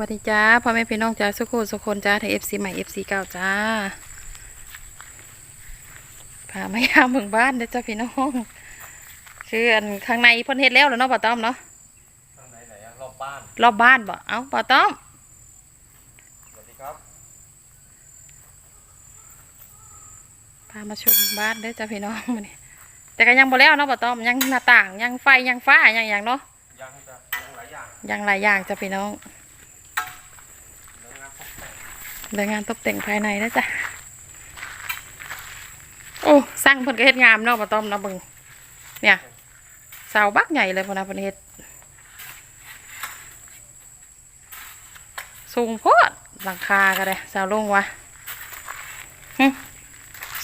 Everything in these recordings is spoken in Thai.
วัสดีจ้าพ่อแม่พี่น้องจ้าสุขุสุคนจ้าทั้งเอฟซีใหม่เอฟซีเก่าจ้าพามายามเมืองบ้านเด้อจ้าพี่น้องคืออันข้างในเพ่นเฮ็ดแล้วแล้วเนาะป้าต้อมเนาะทางไหนไหนอะรอบบ้านรอบบ้านบ่เอ้าป้าต้อมสวัสดีครับพามาชมบ้านเด้อจ้าพี่น้องมื้อนี้แต่ก็ยังบ่แล้วเนาะป้าต้อมยังหน้าต่างยังไฟยังฟ้ายังอย่างเนาะยังจะยังหลายอย่างยังหลายอย่างจ้าพี่น้อง เรื่องงานตก แต่งเรื่องานตกแต่งภายในนะจ๊ะโอ้สร้างเพิ่นก็เฮ็ดงามเนาะป้าต้อมเนาะเบิ่งเนี่ยเสาบักใหญ่เลยพนะเพิ่นเฮ็ดสูงโพดหลังคาก็ได้เสาลงวะ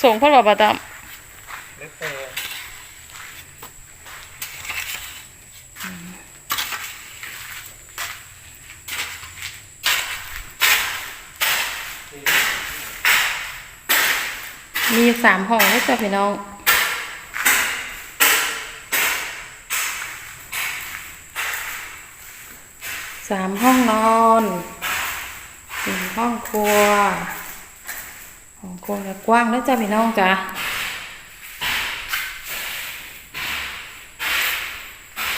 สูงโพดบ่ป้าต้อม เล็กแต่ มีสามห้องนะจ๊ะพี่น้องสามห้องนอนหนึ่งห้องครัวห้องครัวก็กว้างนะจ๊ะพี่น้องจ้ะ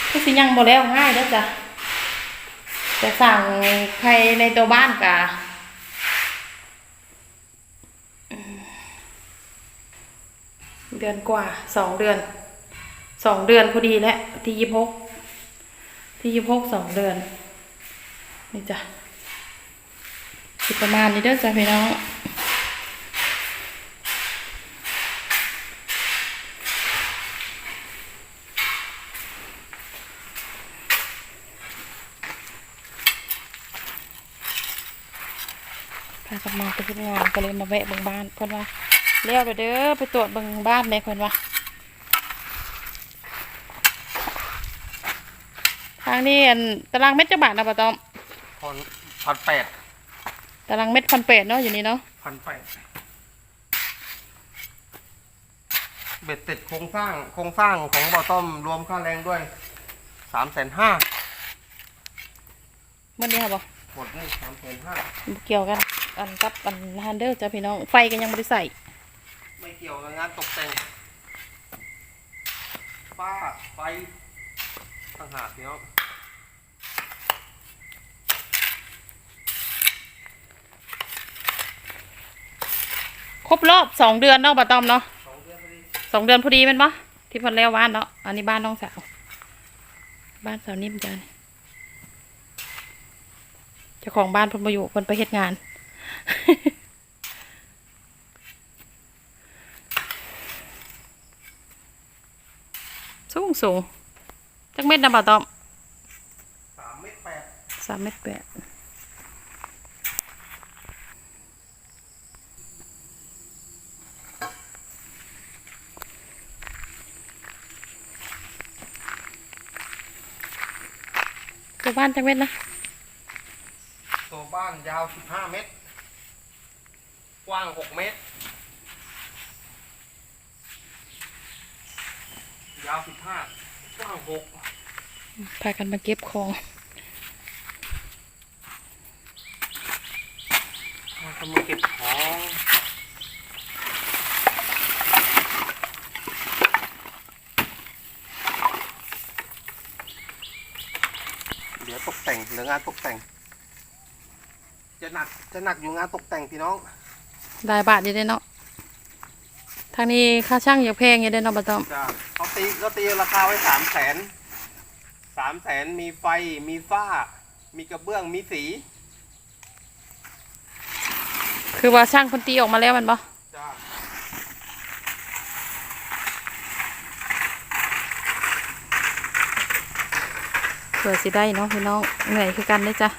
ก็สิยังบ่แล้วง่ายนะจ๊ะจะสั่งใครในตัวบ้านกะ เดือนกว่าสองเดือนสองเดือนพอดีแล้วที่ยี่หกที่ยี่หกสองเดือน นี่จ้ะสิประมาณนี้เด้อจ้ะพี่น้องพากันมาไปที่งานก็เลยมาแวะบิ่งบ้านเพิ่นว่า เลี้ยวไปเด้อไปตรวจเบิ่งบ้านเลยเพิ่นว่าทางนี้อันตารางเม็ดจะบาทนะป้าต้อมพันพันแปดตารางเม็ดพันแปดเนาะอยู่นี่เนาะพันแปดเบ็ดเสร็จโครงสร้างโครงสร้างของบ่อต้อมรวมค่าแรงด้วยสามแสนห้าเมื่อนี้ค่ะบ่หมดนี่สามแสนห้าบ่เกี่ยวกันอันกับอันฮันเดอร์จ้ะพี่น้อง ไฟก็ยังไม่ได้ใส่ ไม่เกี่ยวกับงานตกแต่งฝ้าไฟต่างหากเนาะครบรอบสองเดือนเนาะป้าต้อมเนาะสองเดือนพอดีสองเดือนพอดีแม่นปะที่เพิ่นแล้วบ้านเนาะอันนี้บ้านน้องสาว บ้านสาวนิ่มจ้ะนี่เจ้าของบ้านเพิ่นมาอยู่เพิ่นไปเฮ็ดงาน สูงสูงจักเม็ดนะบ่าวตอมสามเมตรแปดสามเม็ดแปดตัวบ้านจักเม็ดนะ ตัวบ้านยาวสิบห้าเมตร กว้างหกเมตราวสิบห้ากว้างหกพากันมาเก็บของมาทำมาเก็บของเดี๋ยวตกแต่งเหลืองานตกแต่ง จะหนักจะหนักอยู่งานตกแต่งพี่น้อง ได้บาทอยู่เด้เนาะ ทางนี้ค่าช่างอย่าแพงอยู่เด้เนาะบ่าวตอมจ้าเขาตีก็ตีราคาไว้สามแสนสามแสนมีไฟมีฝ้า มีกระเบื้องมีสีคือว่าช่างคนตีออกมาแล้วแมันบ่จ้าเผื่อสิได้เนาะพี่น้องเหนื่อยคือกันเด้อจ้ะ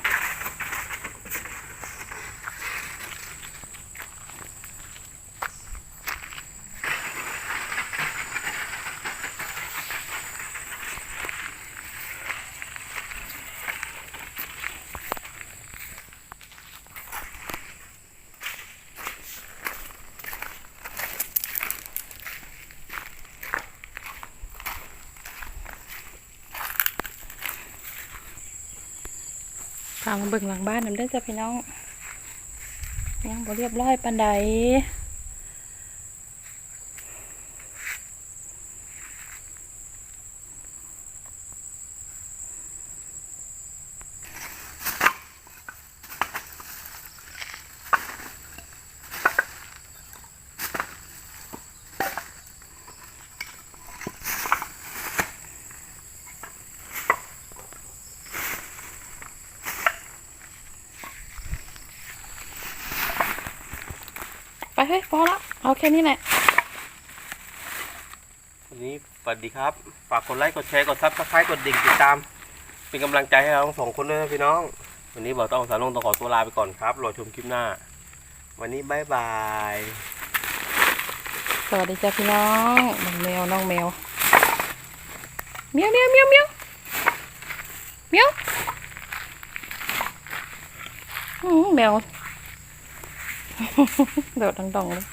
พามาเบิ่งหลังบ้านน้ำเด้อจ้ะพี่น้องยังบ่เรียบร้อยปานใด เฮ้ยพอละเอาแค่นี้แหละวันนี้สวัสดีครับ ฝากกดไลค์กดแชร์กดซับสไครต์กดดิ่งติดตาม เป็นกำลังใจให้เราทั้งสองคนด้วยนะพี่น้อง วันนี้บอกต้องสารลงต้องขอตัวลาไปก่อนครับรอชมคลิปหน้า วันนี้บายบาย สวัสดีจ้ะพี่น้องน้องแมวน้องแมวเมียวเมียวเมียวเมียวเมียวอื้อแมว โดดดังๆเลย